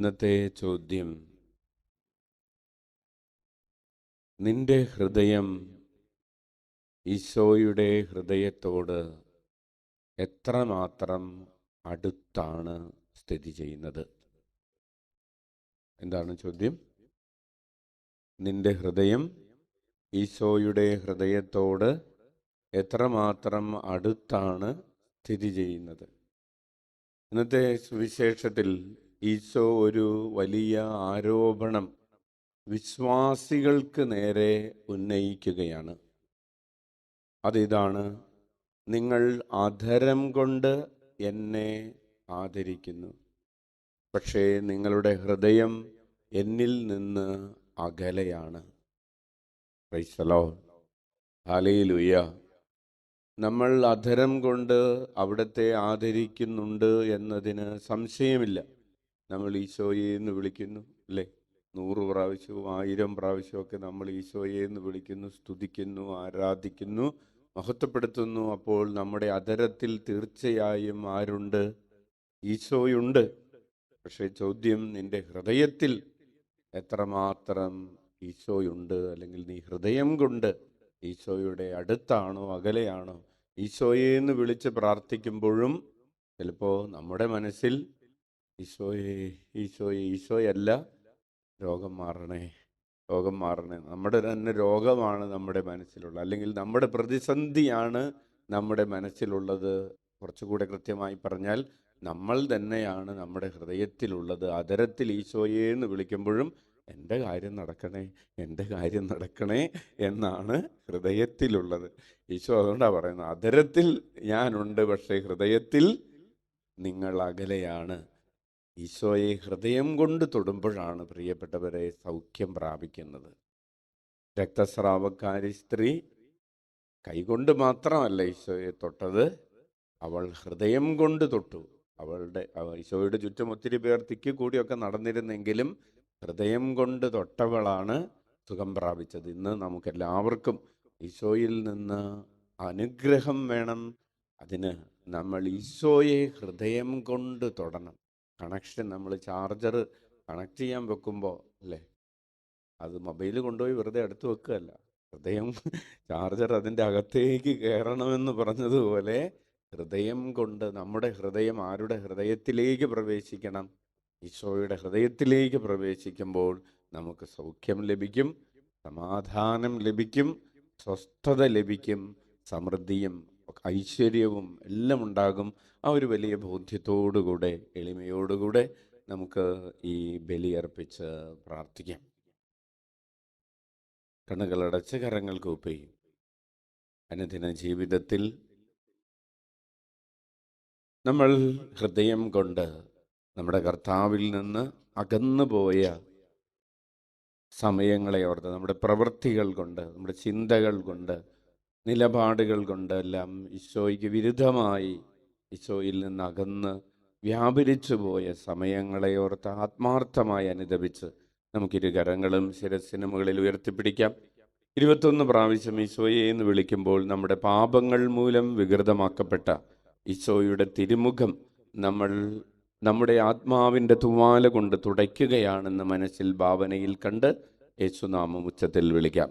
ഇന്നത്തെ ചോദ്യം. നിന്റെ ഹൃദയം ഈശോയുടെ ഹൃദയത്തോട് എത്രമാത്രം അടുത്താണ് സ്ഥിതി ചെയ്യുന്നത്? എന്താണ് ചോദ്യം? നിന്റെ ഹൃദയം ഈശോയുടെ ഹൃദയത്തോട് എത്രമാത്രം അടുത്താണ് സ്ഥിതി ചെയ്യുന്നത്? ഇന്നത്തെ സുവിശേഷത്തിൽ ഈശോ ഒരു വലിയ ആരോപണം വിശ്വാസികൾക്ക് നേരെ ഉന്നയിക്കുകയാണ്. അതിതാണ് നിങ്ങൾ അധരം കൊണ്ട് എന്നെ ആദരിക്കുന്നു പക്ഷേ നിങ്ങളുടെ ഹൃദയം എന്നിൽ നിന്ന് അകലെയാണ്. റൈസലോ ഹാലയിലുയ്യ നമ്മൾ അധരം കൊണ്ട് അവിടത്തെ ആദരിക്കുന്നുണ്ട് എന്നതിന് സംശയമില്ല. നമ്മൾ ഈശോയെ എന്ന് വിളിക്കുന്നു അല്ലേ? നൂറ് പ്രാവശ്യവും ആയിരം പ്രാവശ്യമൊക്കെ നമ്മൾ ഈശോയെ എന്ന് വിളിക്കുന്നു സ്തുതിക്കുന്നു ആരാധിക്കുന്നു മഹത്വപ്പെടുത്തുന്നു. അപ്പോൾ നമ്മുടെ അതരത്തിൽ തീർച്ചയായും ആരുണ്ട്? ഈശോയുണ്ട്. പക്ഷേ ചോദ്യം നിന്റെ ഹൃദയത്തിൽ എത്രമാത്രം ഈശോയുണ്ട്? അല്ലെങ്കിൽ നീ ഹൃദയം കൊണ്ട് ഈശോയുടെ അടുത്താണോ അകലെയാണോ? ഈശോയെ എന്ന് വിളിച്ച് പ്രാർത്ഥിക്കുമ്പോഴും ചിലപ്പോൾ നമ്മുടെ മനസ്സിൽ ഈശോയെ ഈശോയെ ഈശോയല്ല രോഗം മാറണേ രോഗം മാറണേ. നമ്മുടെ തന്നെ രോഗമാണ് നമ്മുടെ മനസ്സിലുള്ളത് അല്ലെങ്കിൽ നമ്മുടെ പ്രതിസന്ധിയാണ് നമ്മുടെ മനസ്സിലുള്ളത്. കുറച്ചുകൂടെ കൃത്യമായി പറഞ്ഞാൽ നമ്മൾ തന്നെയാണ് നമ്മുടെ ഹൃദയത്തിലുള്ളത്. അതരത്തിൽ ഈശോയെ എന്ന് വിളിക്കുമ്പോഴും എന്റെ കാര്യം നടക്കണേ എന്റെ കാര്യം നടക്കണേ എന്നാണ് ഹൃദയത്തിലുള്ളത്. ഈശോ അതുകൊണ്ടാണ് പറയുന്നത് അതരത്തിൽ ഞാനുണ്ട് പക്ഷേ ഹൃദയത്തിൽ നിങ്ങൾ അകലെയാണ്. ഈശോയെ ഹൃദയം കൊണ്ട് തൊടുമ്പോഴാണ് പ്രിയപ്പെട്ടവരെ സൗഖ്യം പ്രാപിക്കുന്നത്. രക്തസ്രാവക്കാരി സ്ത്രീ കൈകൊണ്ട് മാത്രമല്ല ഈശോയെ തൊട്ടത്. അവൾ ഹൃദയം കൊണ്ട് തൊട്ടു. അവളുടെ ഈശോയുടെ ചുറ്റും ഒത്തിരി പേർ തിക്കി കൂടിയൊക്കെ നടന്നിരുന്നെങ്കിലും ഹൃദയം കൊണ്ട് തൊട്ടവളാണ് സുഖം പ്രാപിച്ചത്. ഇന്ന് നമുക്കെല്ലാവർക്കും ഈശോയിൽ നിന്ന് അനുഗ്രഹം വേണം. അതിന് നമ്മൾ ഈശോയെ ഹൃദയം കൊണ്ട് തൊടണം. കണക്ഷൻ നമ്മൾ ചാർജർ കണക്ട് ചെയ്യാൻ വെക്കുമ്പോൾ അല്ലേ? അത് മൊബൈൽ കൊണ്ടുപോയി വെറുതെ എടുത്ത് വെക്കുകയല്ല. ഹൃദയം ചാർജർ അതിന്റെ അകത്തേക്ക് കയറണമെന്ന് പറഞ്ഞതുപോലെ ഹൃദയം കൊണ്ട് നമ്മുടെ ഹൃദയം ആരുടെ ഹൃദയത്തിലേക്ക് പ്രവേശിക്കണം? ഈശോയുടെ ഹൃദയത്തിലേക്ക് പ്രവേശിക്കുമ്പോൾ നമുക്ക് സൗഖ്യം ലഭിക്കും സമാധാനം ലഭിക്കും സ്വസ്ഥത ലഭിക്കും സമൃദ്ധിയും ഐശ്വര്യവും എല്ലാം ഉണ്ടാകും ആ ഒരു വലിയ ബോധ്യത്തോടുകൂടെ എളിമയോടുകൂടെ നമുക്ക് ഈ ബലിയർപ്പിച്ച് പ്രാർത്ഥിക്കാം. കണ്ണുകളടച്ച് കരങ്ങൾ കൂപ്പി. അനുദിന ജീവിതത്തിൽ നമ്മൾ ഹൃദയം കൊണ്ട് നമ്മുടെ കർത്താവിൽ നിന്ന് അകന്നുപോയ സമയങ്ങളെ ഓർത്ത് നമ്മുടെ പ്രവൃത്തികൾ കൊണ്ട് നമ്മുടെ ചിന്തകൾ കൊണ്ട് നിലപാടുകൾ കൊണ്ടെല്ലാം ഈശോയ്ക്ക് വിരുദ്ധമായി ഈശോയിൽ നിന്ന് അകന്ന് വ്യാപരിച്ചു പോയ സമയങ്ങളെ ഓർത്ത് ആത്മാർത്ഥമായി അനുദപിച്ച് നമുക്കിരു കരങ്ങളും ശിരസ്സിന് മുകളിൽ ഉയർത്തിപ്പിടിക്കാം. ഇരുപത്തൊന്ന് പ്രാവശ്യം ഈശോയെ എന്ന് വിളിക്കുമ്പോൾ നമ്മുടെ പാപങ്ങൾ മൂലം വികൃതമാക്കപ്പെട്ട ഈശോയുടെ തിരുമുഖം നമ്മൾ നമ്മുടെ ആത്മാവിന്റെ തുവാല കൊണ്ട് തുടയ്ക്കുകയാണെന്ന് മനസ്സിൽ ഭാവനയിൽ കണ്ട് യേശുനാമം ഉച്ചത്തിൽ വിളിക്കാം.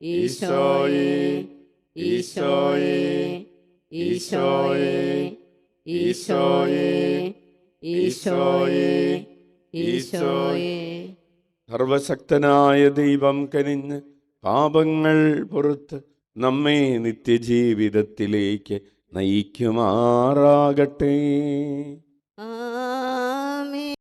ഈശോയേ ഈശോയേ ഈശോയേ ഈശോയേ ഈശോയേ ഈശോയേ. സർവശക്തനായ ദൈവം കനിഞ്ഞ് പാപങ്ങൾ പുറത്ത് നമ്മെ നിത്യജീവിതത്തിലേക്ക് നയിക്കുമാറാകട്ടെ.